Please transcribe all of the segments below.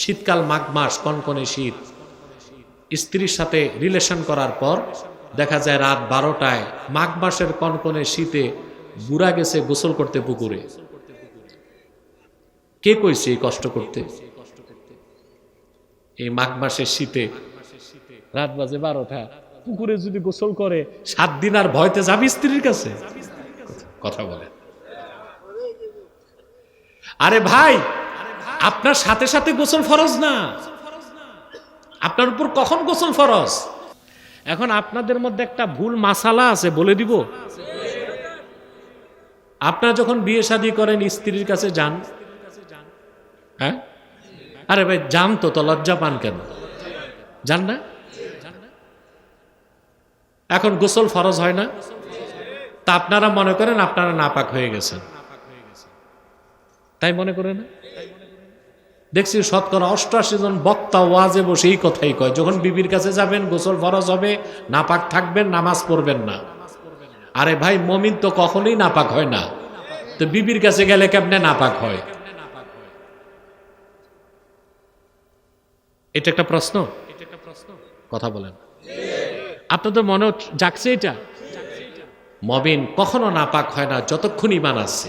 শীতকাল মাঘ মাস, কনকনে শীত। স্ত্রীর সাথে রিলেশন করার পর দেখা যায় রাত বারোটায় মাঘ মাসের কনকনে শীতে বুড়া গেছে গোসল করতে পুকুরে। কে কইছে এই কষ্ট করতে? এই মাঘ মাসের শীতে রাত বাজে বারোটা, পুকুরে যদি গোসল করে, সাত দিন আর ভয়তে যাবি স্ত্রীর কাছে? কথা বলে। আরে ভাই আপনার সাথে সাথে গোসল ফরজ না। আপনার উপর কখন গোসল ফরজ? এখন আপনাদের মধ্যে একটা ভুল মাসালা আছে, বলে দিব। আপনারা যখন বিয়ে শাদী করেন, স্ত্রীর কাছে যান। হ্যাঁ? আরে ভাই, যান তো তো লজ্জা পান কেন? যান না? এখন গোসল ফরজ হয় না? তা আপনারা মনে করেন আপনারা নাপাক হয়ে গেছেন। তাই মনে করে না দেখছি শতকরা অষ্টআশি জন বক্তা ওয়াজে বসে এই কথাই কয়, যখন বিবির কাছে যাবেন, গোসল ফরজ হবে, নাপাক থাকবেন, নামাজ পড়বেন না। আরে ভাই, মমিন তো কখনোই নাপাক হয় না। তো বিবির কাছে গেলে কেমনে নাপাক হয়? এটা একটা প্রশ্ন? কথা বলেন। আপনাদের মনে জাগছে এটা? মমিন কখনো নাপাক হয় না, যতক্ষণ ইমান আসছে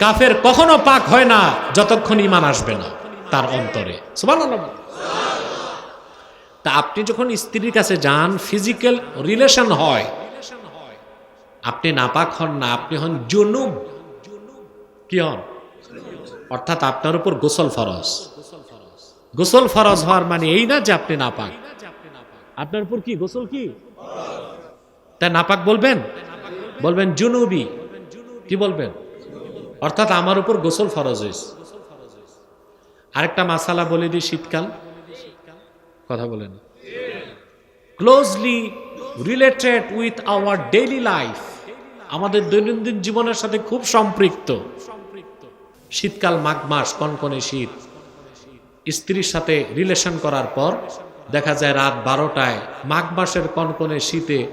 কাফের কখনো পাক হয় না যতক্ষণ ইমান আসবে না তার অন্তরে। তা আপনি যখন স্ত্রীর কাছে যান ফিজিক্যাল রিলেশন হয়, আপনি নাপাক হন না, আপনি হন জুনুব। কি হন? অর্থাৎ আপনার উপর গোসল ফরজ। গোসল ফরজ হওয়ার মানে এই না যে আপনি নাপাক। আপনার উপর কি, গোসল কি? তাই নাপাক বলবেন? বলবেন জুনুবি। কি বলবেন? অর্থাৎ আমার উপর গোসল ফরজ হয়েছে। আরেকটা মাসালা বলে দিই শীতকাল। কথা বলেন। Closely related with our daily life আমাদের দৈনন্দিন জীবনের সাথে খুব সম্পৃক্ত। শীতকাল মাঘ মাস, কনকনে শীত। স্ত্রীর সাথে রিলেশন করার পর দেখা যায় রাত বারোটায় মাঘ মাসের কনকনে শীতে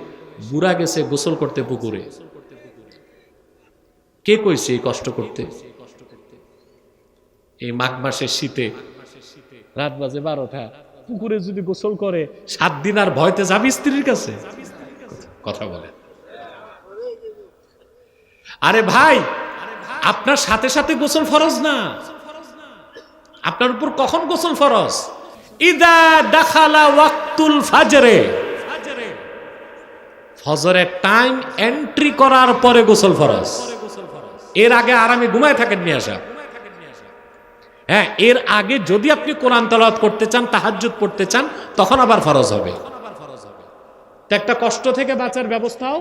বুড়া গেছে গোসল করতে পুকুরে। কে কইছে এই কষ্ট করতে? এই মাঘ মাসের শীতে, রাত বাজে বারোটা, পুকুরে যদি গোসল করে, সাত দিন আর ভয়তে যাবি স্ত্রীর কাছে? কথা বলে। আরে ভাই, আপনার সাথে সাথে গোসল ফরজ না? আপনার উপর কখন গোসল ফরজ? ইদা দাখালা ওয়াক্তুল ফাজরে। ফজরের টাইম এন্ট্রি করার পরে গোসল ফরজ। এর আগে আরামে ঘুমায় থাকেন নিয়ে আসা হ্যাঁ এর আগে যদি আপনি কোরআন তালাওয়াত করতে চান, তাহাজ্জুদ পড়তে চান, তখন আবার ফরজ হবে। একটা কষ্ট থেকে বাঁচার ব্যবস্থাও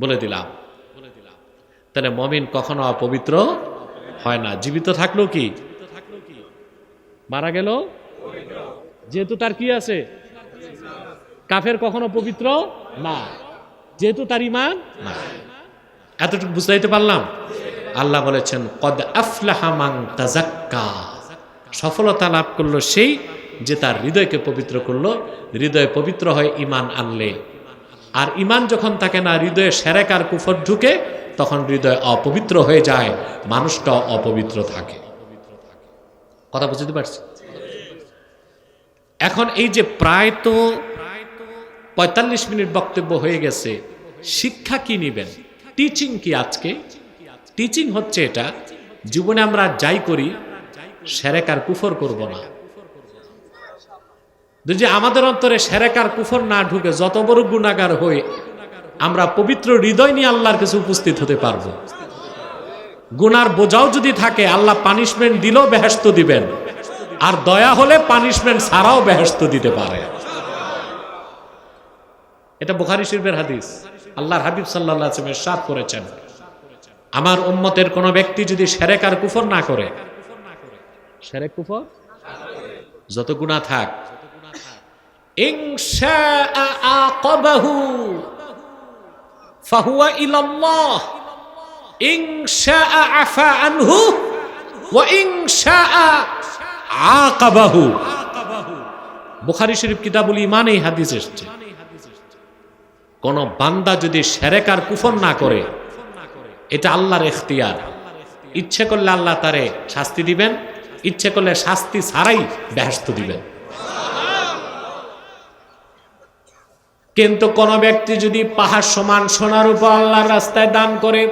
বলে দিলাম। তাহলে মমিন কখনো অপবিত্র হয় না। জীবিত থাকল কি? মারা গেল? যেহেতু তার কি আছে? কাফের কখনো পবিত্র? না। যেহেতু তার ইমান? না। এতটুকু বুঝতে পারলাম? আল্লাহ বলেছেন, কদ আফলাহামাং তাজাক্কা সফলতা লাভ করল সেই যে তার হৃদয়কে পবিত্র করল। হৃদয় পবিত্র হয় ইমান আনলে। আর ইমান যখন থাকে না, হৃদয়ে সেরেক আর কুফর ঢুকে, তখন হৃদয় অপবিত্র হয়ে যায় মানুষটা অপবিত্র থাকে। কথা বুঝতে পারছি? এখন এই যে প্রায় তো পঁয়তাল্লিশ মিনিট বক্তব্য হয়ে গেছে, শিক্ষা কি নিবেন? টিচিং কি আজকে? টিচিং হচ্ছে এটা, জীবনে আমরা যাই করি, সেরেক আর কুফর করব না। যদি আমাদের অন্তরে সেরেক আর কুফর না ঢুকে, যত বড় গুণাগার হই, আমরা পবিত্র হৃদয় নিয়ে আল্লাহর কাছে উপস্থিত হতে পারব। গুনার বোঝাও যদি থাকে, আল্লাহ পানিশমেন্ট দিলেও বেহেস্ত দিবেন। আর দয়া হলে পানিশমেন্ট ছাড়াও বেহেস্ত দিতে পারে। এটা বুখারি শিল্পের হাদিস। আল্লাহর হাবিব সাল্লাহ সাত করেছেন। আমার উম্মতের কোন ব্যক্তি যদি সেরেক আর কুফর না করে, সেরেক, কুফর? যত গুণা থাক। আনহু বুখারী শরীফ কিতাবুল ঈমান এই হাদিস এসেছে। কোন বান্দা যদি সেরেক আর কুফর না করে, এটা আল্লাহর এখতিয়ার। ইচ্ছে করলে আল্লাহ তারে শাস্তি দিবেন, ইচ্ছে করলে শাস্তি ছাড়াই ব্যস্ত দিবেন। কিন্তু কোন ব্যক্তি যদি পাহাড় সমান সোনার উপর আল্লাহর রাস্তায় দান করে,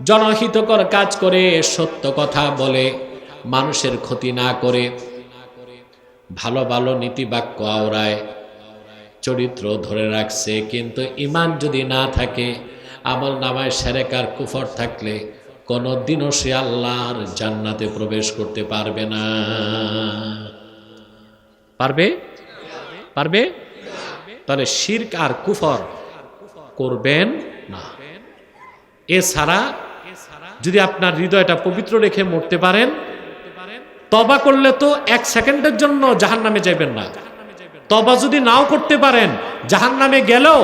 জনহিতকর কাজ করে, সত্য কথা বলে, মানুষের ক্ষতি না করে, ভালো ভালো নীতিবাক্য আওড়ায় চরিত্র ধরে রাখছে, কিন্তু ইমান যদি না থাকে, আমল নামায় সেরেকার কুফর থাকলে কোনো দিনও সে আল্লাহর জান্নাতে প্রবেশ করতে পারবে না। পারবে? পারবে? তাহলে শির্ক আর কুফর করবেন না। এছাড়া যদি আপনার হৃদয়টা পবিত্র রেখে মরতে পারেন তবা করলে তো এক সেকেন্ডের জন্য জাহান নামে যাবেন না। তবা যদি নাও করতে পারেন জাহান নামে গেলেও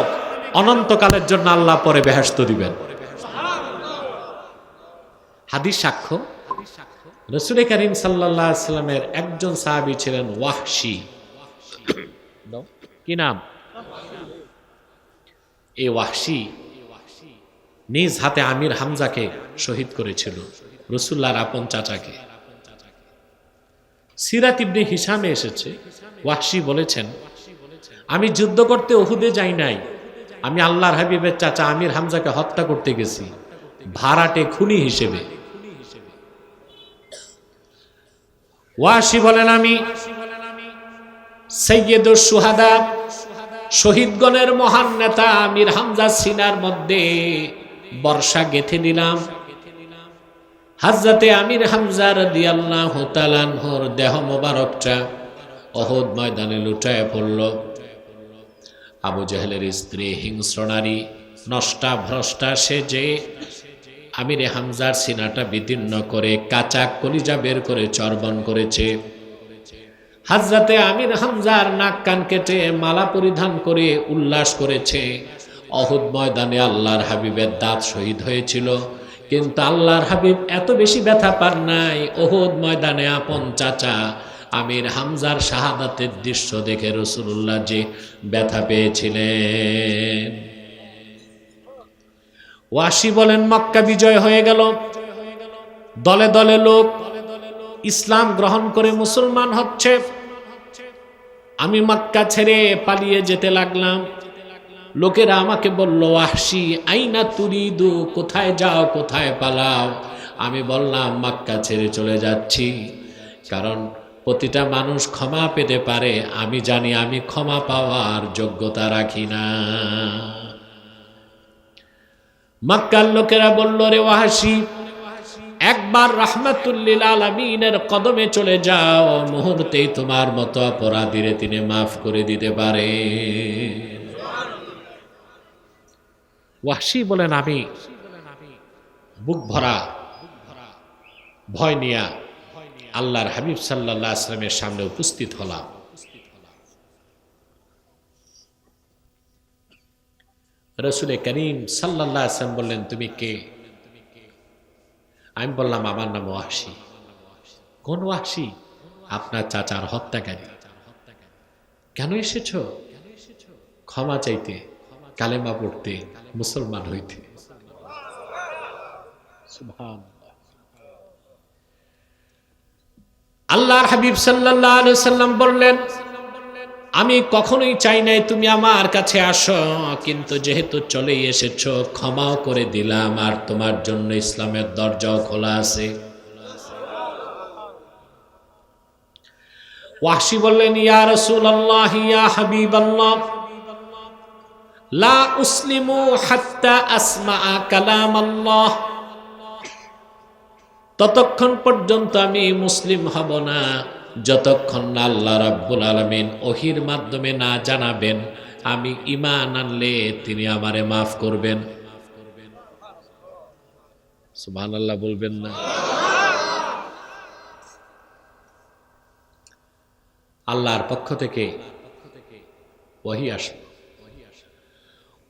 অনন্তকালের জন্য আল্লাহ পরে বেহাস্ত দিবেন। হাদিস সাক্ষ্য রসুল করিম সাল্লামের একজন সাহাবি ছিলেন ওয়াহশি। কি নাম? এই ওয়াহশি নিজ হাতে আমির হামজাকে শহীদ করেছিল, রসুল্লাহর আপন চাচাকে। সিরাত ইবনে হিসামে এসেছে। ওয়াহশি বলেছেন, আমি যুদ্ধ করতে ওহুদে যাই নাই। আমি আল্লাহর হাবিবের চাচা আমির হামজাকে হত্যা করতে গেছি। ভাড়াটে খুনি হিসেবে। ওয়াসি বলেন, আমি সৈয়দুর সুহাদা শহীদগণের মহান নেতা আমির হামজা সিনার মধ্যে বর্ষা গেথে দিলাম হাজরাতে আমির হামজার দিয়াল্লাহ তালানহর দেহ মোবারকটা অহদ ময়দানে লুটায় পড়ল। আবু জাহেলের স্ত্রী হিংস্র নারী, নষ্টা ভ্রষ্টা সেজে আমিরে হামজার সিনাটা বিদীর্ণ করে কাঁচা কলিজা বের করে চর্বণ করেছে। হাজরাতে আমির হামজার নাক কান কেটে মালা পরিধান করে উল্লাস করেছে। অহুদ ময়দানে আল্লাহর হাবিবের দাঁত শহীদ হয়েছিল। কিন্তু আল্লাহর হাবিব এত বেশি ব্যথা পার নাই। ওহুদ ময়দানে আপন চাচা আমির হামজার শাহাদাতের দৃশ্য দেখে রসুল্লাহ যে ব্যথা পেয়েছিলেন। ওয়াসি বলেন, মক্কা বিজয় হয়ে গেল। দলে দলে লোক ইসলাম গ্রহণ করে মুসলমান হচ্ছে। আমি মক্কা ছেড়ে পালিয়ে যেতে লাগলাম। লোকেরা আমাকে বলল, আহসি, আইনা তুরিদু, কোথায় যাও, কোথায় পালাও? আমি বললাম, মাক্কা ছেড়ে চলে যাচ্ছি। কারণ প্রতিটা মানুষ ক্ষমা পেতে পারে, আমি জানি আমি ক্ষমা পাওয়ার যোগ্যতা রাখি না। মক্কার লোকেরা বলল, রে ওয়াহাসি, একবার রাহমাতুল্লিল আলমিনের কদমে চলে যাও, মুহূর্তেই তোমার মতো অপরাধীরে তিনি মাফ করে দিতে পারে। ওয়াসি বলেন আমি। বুক ভরা, ভয় নিয়া আল্লাহর হাবিব সাল্লাহ আসলামের সামনে উপস্থিত হলাম। রসুল করিম সাল্লাহ আসলাম বললেন, তুমি কে? আমি বললাম, আমার নাম ওয়াসি। কোন ওয়াসি? আপনার চাচার হত্যাকারী। কেন এসেছ? ক্ষমা চাইতে, কালেমা পড়তে। মুসলমান হইতে। আল্লাহর হাবিব সাল্লাহ সাল্লাম বললেন আমি কখনোই চাই নাই তুমি আমার কাছে আসো কিন্তু যেহেতু চলেই এসেছ ক্ষমাও করে দিলাম আর তোমার জন্য ইসলামের দরজাও খোলা আছে। ওয়াসি বললেন ইয়া রসুল আল্লাহ ইয়া হাবিব আল্লাহ লা উসলিমু হাত্তা আসমা কালাম আল্লাহ ততক্ষণ পর্যন্ত আমি মুসলিম হব না। যতক্ষণ না আল্লাহ রাব্বুল আলমিন ওহির মাধ্যমে না জানাবেন, আমি ইমান আনলে তিনি আমারে মাফ করবেন। সুবহান আল্লাহ বলবেন না। আল্লাহর পক্ষ থেকে ওহি আসবে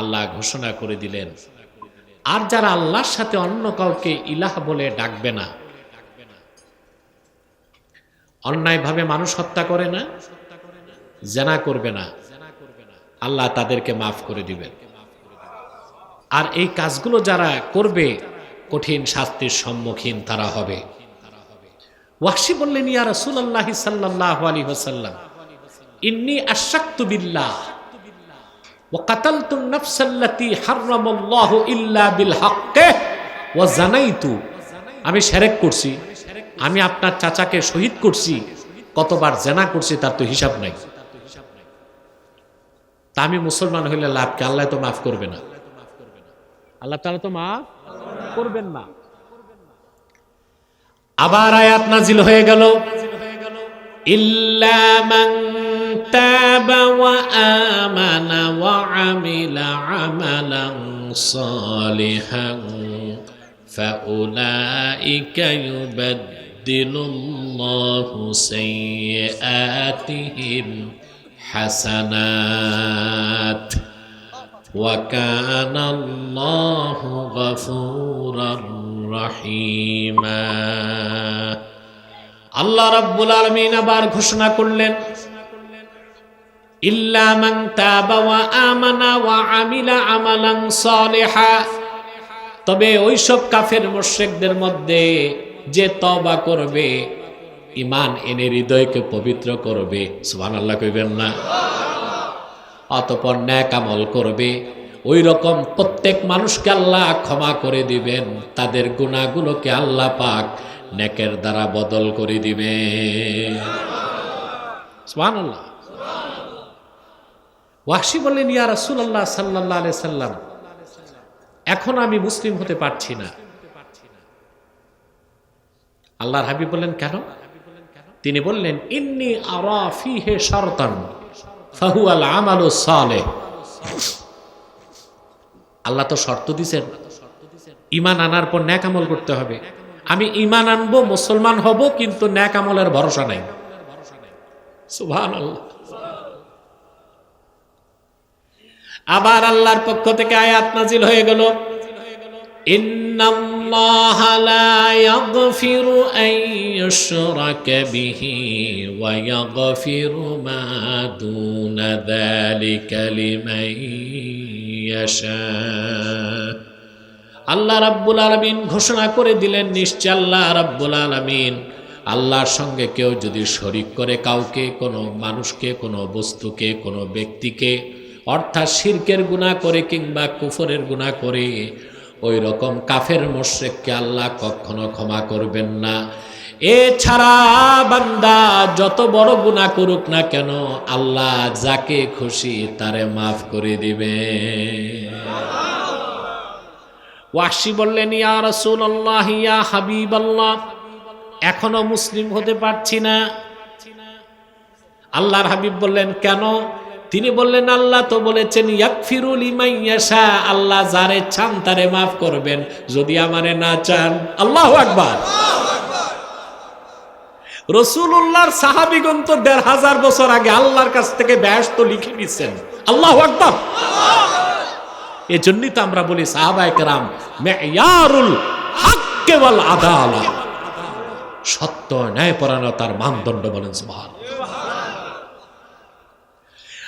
আল্লাহ ঘোষণা করে দিলেন, আর যারা আল্লাহর সাথে অন্য কাউকে ইলাহ বলে ডাকবে না, অন্যায়ভাবে মানুষ হত্যা করে না, জেনা করবে না, আল্লাহ তাদেরকে মাফ করে দিবেন। আর এই কাজগুলো যারা করবে, কঠিন শাস্তির সম্মুখীন তারা হবে। ওয়াসি বললেন, ইয়া রাসূলুল্লাহ সাল্লাল্লাহু আলাইহি ওয়াসাল্লাম, ইন্নী আশাক্তু বিল্লাহ। আন-নাফস আল্লাতী হারামাল্লাহু ইল্লা বিল হাক্কি ওয়া জানাইতু। আমি শিরক করছি, আমি আপনার চাচাকে শহীদ করছি, কতবার জেনা করছি তার তো হিসাব নাই। তা আমি মুসলমান হইলে লাভ কি? আল্লাহ তো মাফ করবে না। আল্লাহ তাআলা তো মাফ করবেন না। আবার আয়াত নাজিল হয়ে গেল। ইল্লা মান তাবা ওয়া আমানা ওয়া আমিলা আমালান সালিহান فأولئك يبدل الله سيئاتهم حسنات وكان الله غفورا رحيما আল্লাহ রাব্বুল আলামিন আবার ঘোষণা করলেন ইল্লা মান তাবা ওয়া আমানা ওয়া আমিলা তবে ওইসব কাফের মুশরিকদের মধ্যে যে তবা করবে ইমান এনে হৃদয়কে পবিত্র করবে, সুবহানাল্লাহ কইবেন না। অতপর ন্যাক আমল করবে ওই রকম প্রত্যেক মানুষকে আল্লাহ ক্ষমা করে দিবেন, তাদের গুণাগুলোকে আল্লাহ পাক নেকের দ্বারা বদল করে দিবে সুবহানাল্লাহ। ওয়াসি বললেন, ইয়া রাসূলুল্লাহ সাল্লাল্লাহু আলাইহি সাল্লাম, এখন আমি মুসলিম হতে পারছি না। আল্লাহর হাবিব বললেন, কেন? তিনি বললেন, ইন্নি আল আল্লাহ তো শর্ত দিছেন ইমান আনার পর ন্যাক আমল করতে হবে। আমি ইমান আনব, মুসলমান হব, কিন্তু ন্যাক আমলের ভরসা নাই। সুবহানাল্লাহ। আবার আল্লাহর পক্ষ থেকে আয়াত নাজিল হয়ে গেল। আল্লাহ রাব্বুল আলামিন ঘোষণা করে দিলেন, নিশ্চয় আল্লাহ রাব্বুল আলামিন আল্লাহর সঙ্গে কেউ যদি শরিক করে কাউকে, কোনো মানুষকে, কোনো বস্তুকে, কোনো ব্যক্তিকে অর্থাৎ শিরকের গুণা করে কিংবা কুফরের গুণা করে, ওই রকম কাফের মোশেককে আল্লাহ কখনো ক্ষমা করবেন না। এছাড়া বান্দা যত বড় গুণা করুক না কেন, আল্লাহ যাকে খুশি তারে মাফ করে দিবে। ওয়াসি বললেন, ইয়া রাসূলুল্লাহ, ইয়া হাবিব আল্লাহ এখনও মুসলিম হতে পারছি না। আল্লাহর হাবিব বললেন, কেন? তিনি বললেন, আল্লাহ তো বলেছেন ইয়াকফিরুল ইমাইয়াশা আল্লাহ যারে চান তারে মাফ করবেন, যদি আমারে না চান। আল্লাহু আকবার। রসুল্লাহর সাহাবিগণ তো দেড় হাজার বছর আগে আল্লাহর কাছ থেকে ব্যস্ত লিখে নিচ্ছেন আল্লাহ আকবার। এজন্যই তো আমরা বলি, সাহাবায়ে কেরাম, মেয়ারুল হাক্কে ওয়াল আদালা। সত্য ন্যায় পরায়ণতার মানদণ্ড বলেন সুবহান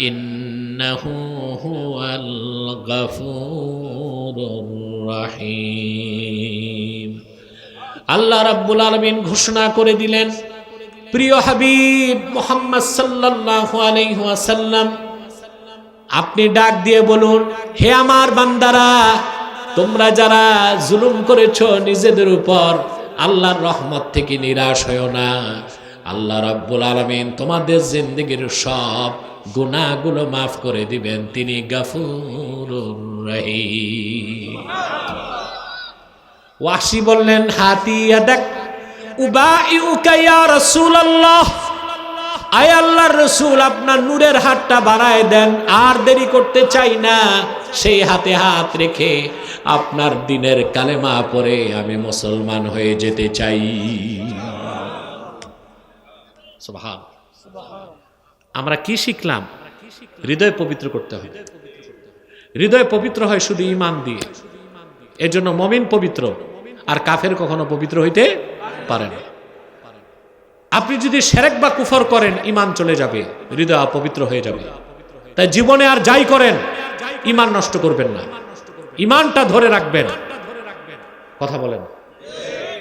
إنه هو الغفور الرحيم আল্লাহ রাব্বুল আলমিন ঘোষণা করে দিলেন প্রিয় হাবিব মোহাম্মদ সাল্লাল্লাহু আলাইহি ওয়াসাল্লাম আপনি ডাক দিয়ে বলুন হে আমার বান্দারা তোমরা যারা জুলুম করেছো নিজেদের উপর আল্লাহর রহমত থেকে নিরাশ হয়েও না আল্লাহ রাব্বুল আলমিন তোমাদের জিন্দগির সব গুণাগুলো মাফ করে দিবেন, তিনি গাফুর রহিম। ওয়াসি বললেন, হাতি আয় আল্লাহর রসুল, আপনার নূরের হাতটা বাড়ায় দেন, আর দেরি করতে চাই না, সেই হাতে হাত রেখে আপনার দিনের কালেমা পরে আমি মুসলমান হয়ে যেতে চাই। সুবহান। আমরা কি শিখলাম? হৃদয় পবিত্র করতে হবে। হৃদয় পবিত্র হয় শুধু ইমান দিয়ে। এর জন্য মমিন পবিত্র, আর কাফের কখনো পবিত্র হইতে পারে না। আপনি যদি সেরেক বা কুফর করেন ইমান চলে যাবে, হৃদয় অপবিত্র হয়ে যাবে। তাই জীবনে আর যাই করেন ইমান নষ্ট করবেন না। ইমানটা ধরে রাখবেন। কথা বলেন।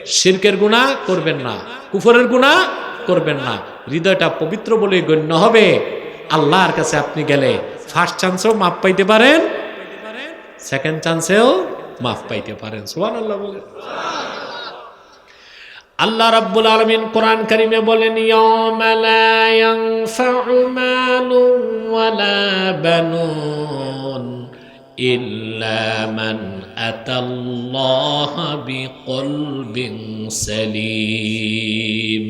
শিরকের গুণা করবেন না। কুফরের গুণা করবেন না। হৃদয়টা পবিত্র বলে গণ্য হবে। আল্লাহর কাছে আপনি গেলে ফার্স্ট চান্সেও মাপ পাইতে পারেন। সেকেন্ড চান্সেও মাফ পাইতে পারেন। সোহান আল্লাহ বলেন। আল্লাহ রাব্বুল আলামিন কোরআন কারিমে বলেন, ইয়াউমা লা ইয়ানফাউ মালুন ওয়ালা বানুন ইল্লা মান আতাল্লাহা বিকলবিন সালিম।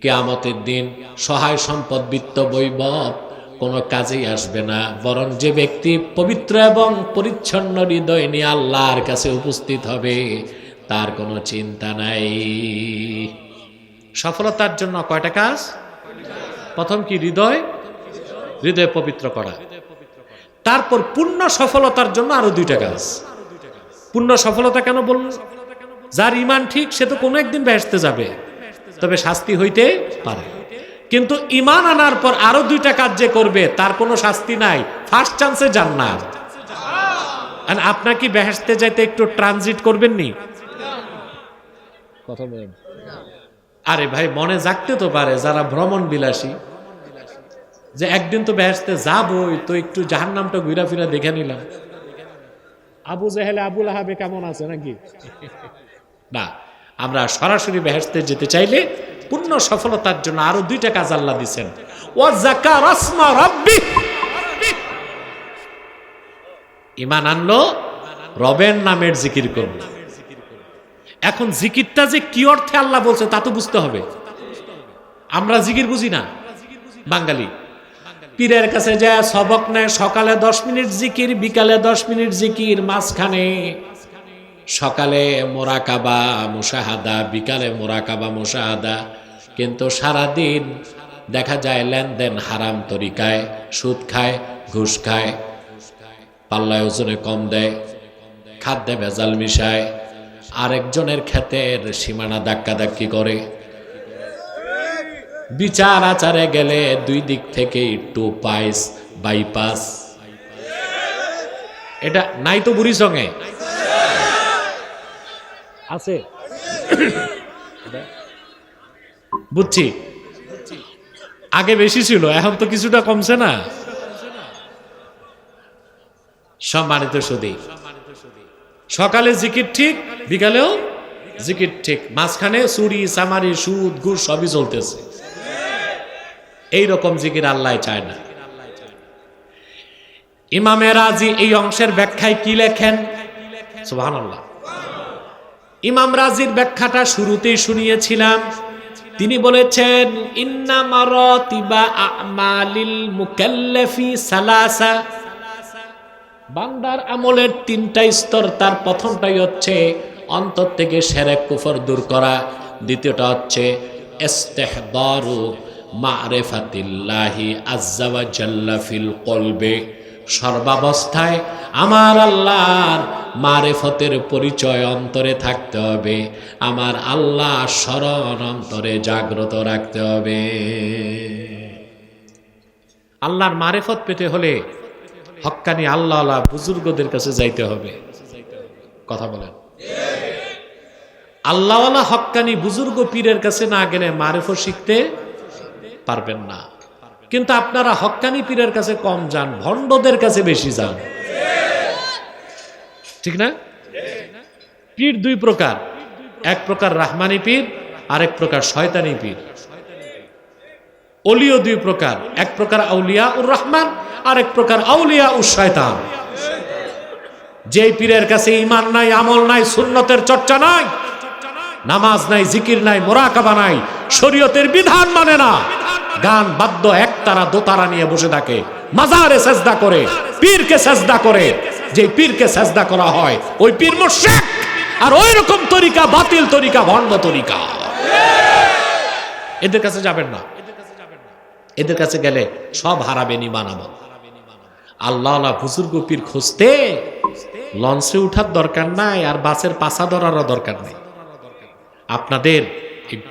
কিয়ামতের দিন সহায় সম্পদ বিত্ত বৈভব কোনো কাজেই আসবে না। বরং যে ব্যক্তি পবিত্র এবং পরিচ্ছন্ন হৃদয় নিয়ে আল্লাহর কাছে উপস্থিত হবে, তার কোনো চিন্তা নাই। সফলতার জন্য কয়টা কাজ? প্রথম কি হৃদয়? হৃদয় পবিত্র করা। তারপর পূর্ণ সফলতার জন্য আরও দুইটা কাজ। পূর্ণ সফলতা কেন বলল? যার ইমান ঠিক, সে তো কোনো একদিন বেহেসতে যাবে। তবে শাস্তি হইতে পারে। কিন্তু ইমান আনার পর আরও দুইটা কাজ যে করবে তার কোনো শাস্তি নাই। ফার্স্ট চান্সে জান্নাত। আর আপনার কি বেহেসতে যাইতে একটু ট্রানজিট করবেন নি? কথা বলেন। আরে ভাই মনে জাগতে তো পারে যারা ভ্রমণ বিলাসী যে একদিন তো বেহেসতে যাবই তো একটু জাহার নামটা ঘুরা ফিরা দেখে নিলাম। আবু জাহেলে আবুল আহাবে কেমন আছে নাকি? না। আমরা সরাসরি বেহেস্তে যেতে চাইলে পূর্ণ সফলতার জন্য আরও দুইটা কাজ আল্লাহ দিচ্ছেন ও ইমান আনলো, রবের নামের জিকির করল। এখন জিকিরটা যে কি অর্থে আল্লাহ বলছে তা তো বুঝতে হবে। আমরা জিকির বুঝি না। বাঙালি। পীরের কাছে যায়, সবক নেয়, সকালে দশ মিনিট জিকির, বিকালে দশ মিনিট জিকির, মাঝখানে সকালে মোরাকাবা, মুশাহাদা, বিকালে মোরাকাবা, মুশাহাদা। কিন্তু সারাদিন দেখা যায় লেনদেন হারাম তরিকায়, সুদ খায়, ঘুষ খায়, পাল্লায় ওজনে কম দেয়, খাদ্যে ভেজাল মিশায়, আরেকজনের ক্ষেতের সীমানা ধাক্কাধাক্কি করে। বিচার আচারে গেলে দুই দিক থেকে টু পাইস, বাইপাস। এটা নাই তো বুড়ি সঙ্গে। আছে? বুঝছি। আগে বেশি ছিল, এখন তো কিছুটা কমছে না? সম্মানিত সুদী, সকালে জিকির ঠিক, বিকালেও জিকির ঠিক। মাঝখানে চুরি, চামারি, সুদ, ঘুষ সবই চলতেছে। এই রকম জিকির আল্লাহ চায় না। ইমামে রাজি এই অংশের ব্যাখ্যায় কি লেখেন? সুবহান আল্লাহ ইমাম রাজির ব্যাখ্যাটা শুরুতেই শুনিয়েছিলাম। তিনি বলেছেন সালাসা। বান্দার আমলের তিনটা স্তর, তার প্রথমটাই হচ্ছে অন্তর থেকে সেরেক কুফর দূর করা। দ্বিতীয়টা হচ্ছে মারেফাতিল্লাহি আজ্জাওয়া জাল্লা ফিল কলবে। সর্বাবস্থায় আমার আল্লাহর মারেফতের পরিচয় অন্তরে থাকতে হবে। আমার আল্লাহ স্মরণ অন্তরে জাগ্রত রাখতে হবে। আল্লাহর মারেফত পেতে হলে হক্কানি আল্লাহ আল্লাহ বুজুর্গদের কাছে যাইতে হবে। কথা বলেন। আল্লাহওয়ালা হক্কানি বুজুর্গ পীরের কাছে না গেলে মারেফত শিখতে পারবেন না। কিন্তু আপনারা হক্কানি পীরের কাছে কম যান, ভণ্ডদের কাছে বেশি যান। ঠিক না? পীর দুই প্রকার। এক প্রকার রাহমানি পীর, আরেক প্রকার শয়তানি পীর। অলিও দুই প্রকার, এক প্রকার আউলিয়া উর রহমান, আরেক প্রকার আউলিয়া উর শয়তান। যেই পীরের কাছে ইমান নাই, আমল নাই, সুন্নতের চর্চা নাই নামাজ নাই, জিকির নাই, মোরাকাবা নাই, শরীয়তের বিধান মানে না। গান বাদ্য একতারা দোতারা নিয়ে বসে থাকে। মাজারে সেজদা করে, পীরকে সেজদা করে। যে পীরকে সেজদা করা হয়, ওই পীর মোশেক আর ওই রকম তরিকা, বাতিল তরিকা, ভণ্ড তরিকা। এদের কাছে যাবেন না। এদের কাছে গেলে সব হারাবেন আমল আল্লাহ আল্লাহ, বুজুর্গ পীর খুঁজতে। লঞ্চে উঠার দরকার নাই, আর বাসের পাশা ধরারও দরকার নেই। আপনাদের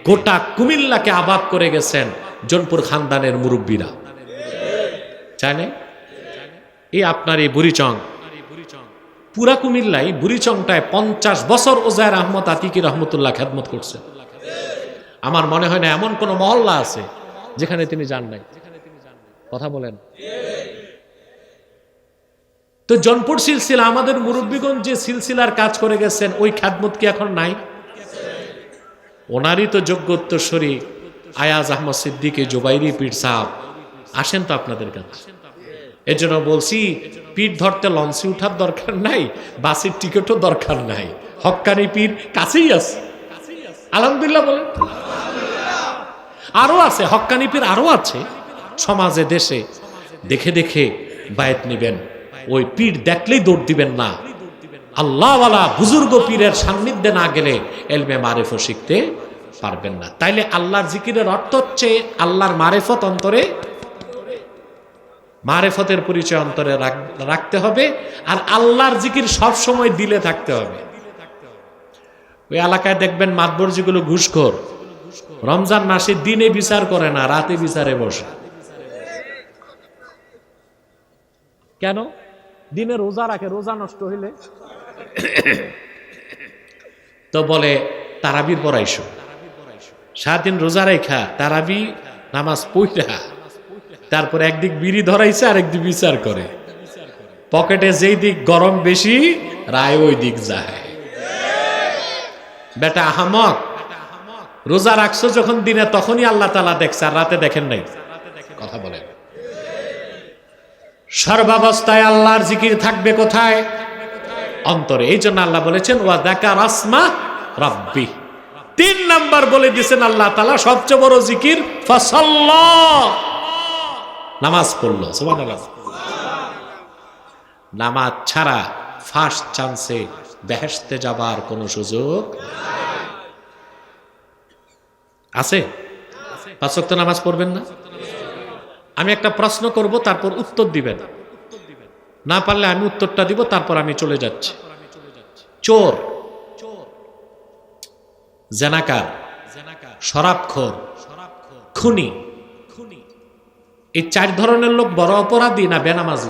গোটা কুমিল্লাকে আবাদ করে গেছেন জনপুর খানদানের মুরব্বীরা। চায় না? এই আপনার এই বুড়িচং। পুরা কুমিল্লাই বুড়িচংটায় পঞ্চাশ বছর ওজায়ের আহমদ আতিকি রহমতুল্লাহ খেদমত করছেন আমার মনে হয় না এমন কোন মহল্লা আছে যেখানে তিনি যান নাই। কথা বলেন। তো জনপুর সিলসিলা, আমাদের মুরব্বীগঞ্জ যে সিলসিলার কাজ করে গেছেন, ওই খ্যাতমত কি এখন নাই? ওনারই তো যোগ্য উত্তরস্বরী আয়াজ আহমদ সিদ্দিকে, জুবাইরি পীর সাহ আসেন তো আপনাদের কাছে। এর জন্য বলছি, পীর ধরতে লঞ্চে উঠার দরকার নাই, বাসের টিকিটও দরকার নাই। হক্কানি পীর কাছেই আছে। আলহামদুলিল্লাহ বলেন। আরও আছে হক্কানি পীর আরও আছে। সমাজে, দেশে দেখে দেখে বায়াত নিবেন। ওই পীর দেখলেই দৌড় দিবেন না। আল্লাহওয়ালা বুজুর্গ পীরের সান্নিধ্যে না গেলে এলমে মারেফও শিখতে পারবেন না। তাইলে আল্লাহর জিকিরের অর্থ হচ্ছে আল্লাহর মারেফত অন্তরে, মারেফতের পরিচয় অন্তরে রাখতে হবে আর আল্লাহর জিকির সব সময় দিলে থাকতে হবে। ওই এলাকায় দেখবেন মাতবর যেগুলো ঘুষখোর। রমজান মাসে দিনে বিচার করে না, রাতে বিচারে বসে। কেন? দিনে রোজা রাখে, রোজা নষ্ট হইলে তো বলে, তারাবির পড়াইছো সাত দিন রোজা রেখা তারাবি নামাজ পইরা তারপর একদিক বিড়ি ধরাইছে আর একদিক বিচার করে। পকেটে যেই দিক গরম বেশি, রায় ওই দিক যায়। বেটা আহামক, রোজা রাখছো যখন দিনে, তখনই আল্লাহ তালা দেখছে, আর রাতে দেখেন নাই। কথা বলেন। সর্বাবস্থায় আল্লাহর জিকির থাকবে কোথায়? অন্তরে। এই জন্য আল্লাহ বলেছেন, ওয়া দেখা রাসমা রাব্বি। তিন নাম্বার বলে দিয়েছেন আল্লাহ তালা সবচেয়ে বড় জিকির, ফসল্লা। নামাজ পড়ল, সুবহানাল্লাহ। নামাজ ছাড়া ফার্স্ট চান্সে বেহেশতে যাবার কোনো সুযোগ আছে? পাঁচ ওয়াক্ত নামাজ পড়বেন না? আমি একটা প্রশ্ন করব, তারপর উত্তর দিবেন। না পারলে আমি উত্তরটা দিব, তারপর আমি চলে যাচ্ছি। চোর। জেনাকার। শরাবখোর। খুনি। এই চার ধরনের লোক বড় অপরাধী না বেনামাজি?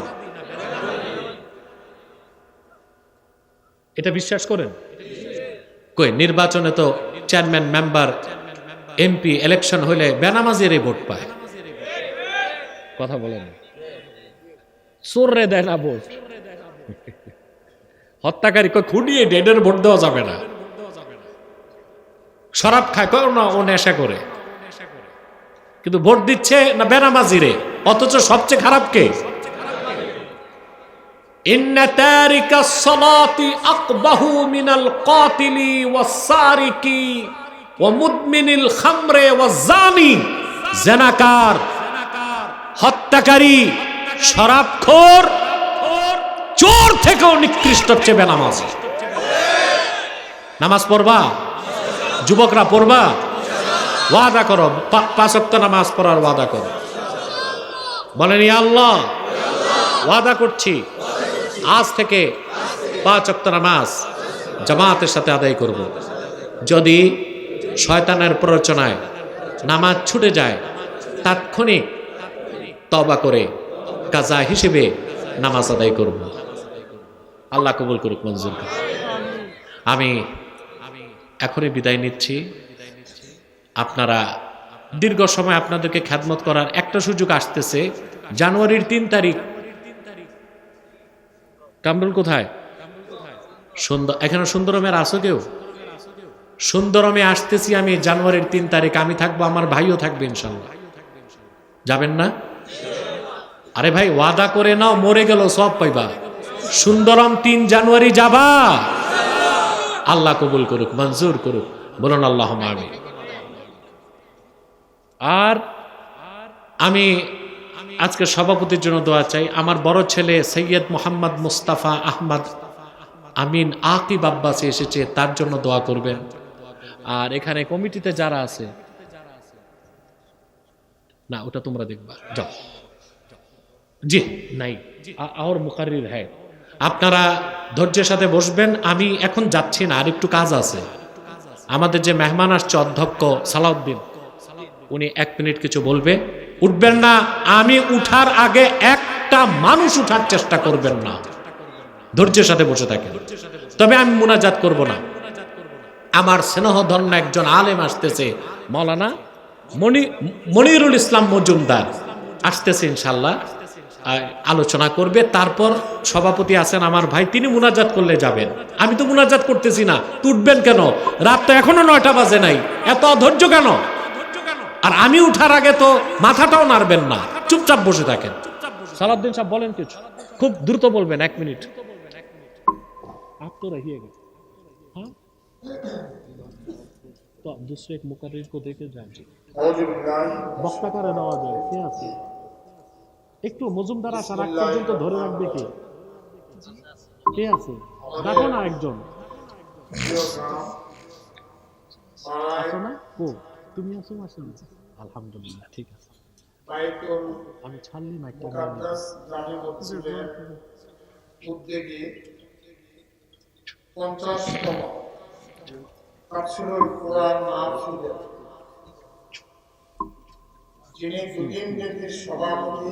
এটা বিশ্বাস করেন? কই, নির্বাচনে তো চেয়ারম্যান, মেম্বার, এমপি, ইলেকশন হইলে বেনামাজির ভোট পায়। কথা বলেন। চোররে দেয় না ভোট হত্যাকারী কয় খুঁড়িয়ে ডেডের ভোট দেওয়া যাবে না। শরাব খায়, কয় না, ও নেশা করে। কিন্তু ভোট দিচ্ছে না বেনামাজি রে? অথচ সবচেয়ে খারাপ কে? হত্যাকারী শরাবখোর চোর থেকেও নিকৃষ্ট হচ্ছে বেনামাজ। নামাজ পড়বা? যুবকরা পড়বা? ওয়াদা করো। পা- পাঁচ ওয়াক্ত নামাজ পড়ার ওয়াদা করো। বলেন আল্লাহ, ওয়াদা করছি। আজ থেকে পাঁচ ওয়াক্ত নামাজ জামাতের সাথে আদায় করব। যদি শয়তানের প্ররোচনায় নামাজ ছুটে যায়, তাৎক্ষণিক তবা করে কাজা হিসেবে নামাজ আদায় করব। আল্লাহ কবুল করুক মঞ্জুর। আমি এখনই বিদায় নিচ্ছি। আপনারা দীর্ঘ সময় আপনাদেরকে খ্যাতমত করার একটা সুযোগ আসতেছে। জানুয়ারির তিন তারিখ। কামরুল কোথায়? সুন্দর এখানে সুন্দরমের আসো কেউ? সুন্দরমে আসতেছি আমি জানুয়ারির তিন তারিখ। আমি থাকব, আমার ভাইও থাকবে ইনশাল্লাহ। যাবেন না? আরে ভাই, ওয়াদা করে নাও, মরে গেল, সব পাইবা। সুন্দরম তিন জানুয়ারি যাবা। আল্লাহ কবুল করুক, মঞ্জুর করুক। বলুন আল্লাহ আমি আর আমি আজকে সভাপতির জন্য দোয়া চাই। আমার বড় ছেলে সৈয়দ মোহাম্মদ মুস্তাফা আহমদ আমিন আকিব আব্বাসে এসেছে, তার জন্য দোয়া করবেন। আর এখানে কমিটিতে যারা আছে, না, ওটা তোমরা দেখবা। যাও। জি। নাই। আর মুকারির হ্যাঁ আপনারা ধৈর্যের সাথে বসবেন আমি এখন যাচ্ছি না আর একটু কাজ আছে। আমাদের যে মেহমান আসছে অধ্যক্ষ সালাউদ্দিন উনি এক মিনিট কিছু বলবে। উঠবেন না আমি উঠার আগে একটা মানুষ উঠার চেষ্টা করবেন না। ধৈর্যের সাথে বসে থাকেন। তবে আমি মোনাজাত করব না। আমার স্নেহধন্য একজন আলেম আসতেছে মৌলানা মনি মনিরুল ইসলাম মজুমদার। আসতেছে ইনশাল্লাহ। আলোচনা করবে তারপর সভাপতি আছেন আমার ভাই তিনি মুনাজাত করলে যাবেন আমি তো মুনাজাত করতেছি না তুটবেন কেন রাত তো এখনো নয়টা বাজে নাই এত অধৈর্য কেন আর আমি উঠার আগে তো মাথাটাও নাড়বেন না চুপচাপ বসে থাকেন সালাউদ্দিন সাহেব বলেন কিছু খুব দ্রুত বলবেন এক মিনিট आप तो रहिएगा हाँ तो आप दूसरे एक मुकर्रिर को देके जाएंगे বক্তা করে দেওয়া যায় কে আছে একটু মজুমদার আসার আগ পর্যন্ত ধরে রাখবে কে? কে আছে? দেখো না একজন। আছো না? ও তুমি আছো মাসে আলহামদুলিল্লাহ ঠিক আছে। আমি ছাড়লি না উদ্যোগে পঞ্চাশতম কোরআন যিনি দুদিন ব্যাপী সভাপতি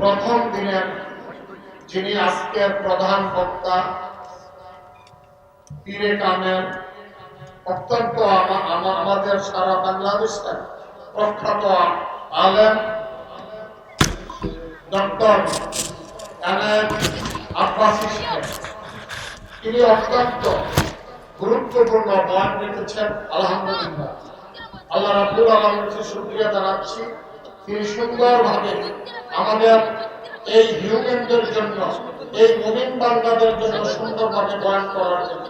প্রথম দিনের যিনি আজকের প্রধান বক্তা, পীরে কামেল, অত্যন্ত আমা- আমা- আমাদের সারা বাংলাদেশের প্রখ্যাত আলেম, ডক্টর তিনি অত্যন্ত গুরুত্বপূর্ণ বয়ান রেখেছেন আলহামদুলিল্লাহ। আল্লাহ রাব্বুল আলমের কাছে শুকরিয়া জানাচ্ছি। তিনি সুন্দরভাবে আমাদের এই হিউম্যানদের জন্য, এই মুমিন বান্দাদের জন্য সুন্দর ভাবে বয়ান করার জন্য।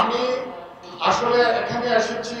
আমি আসলে এখানে এসেছি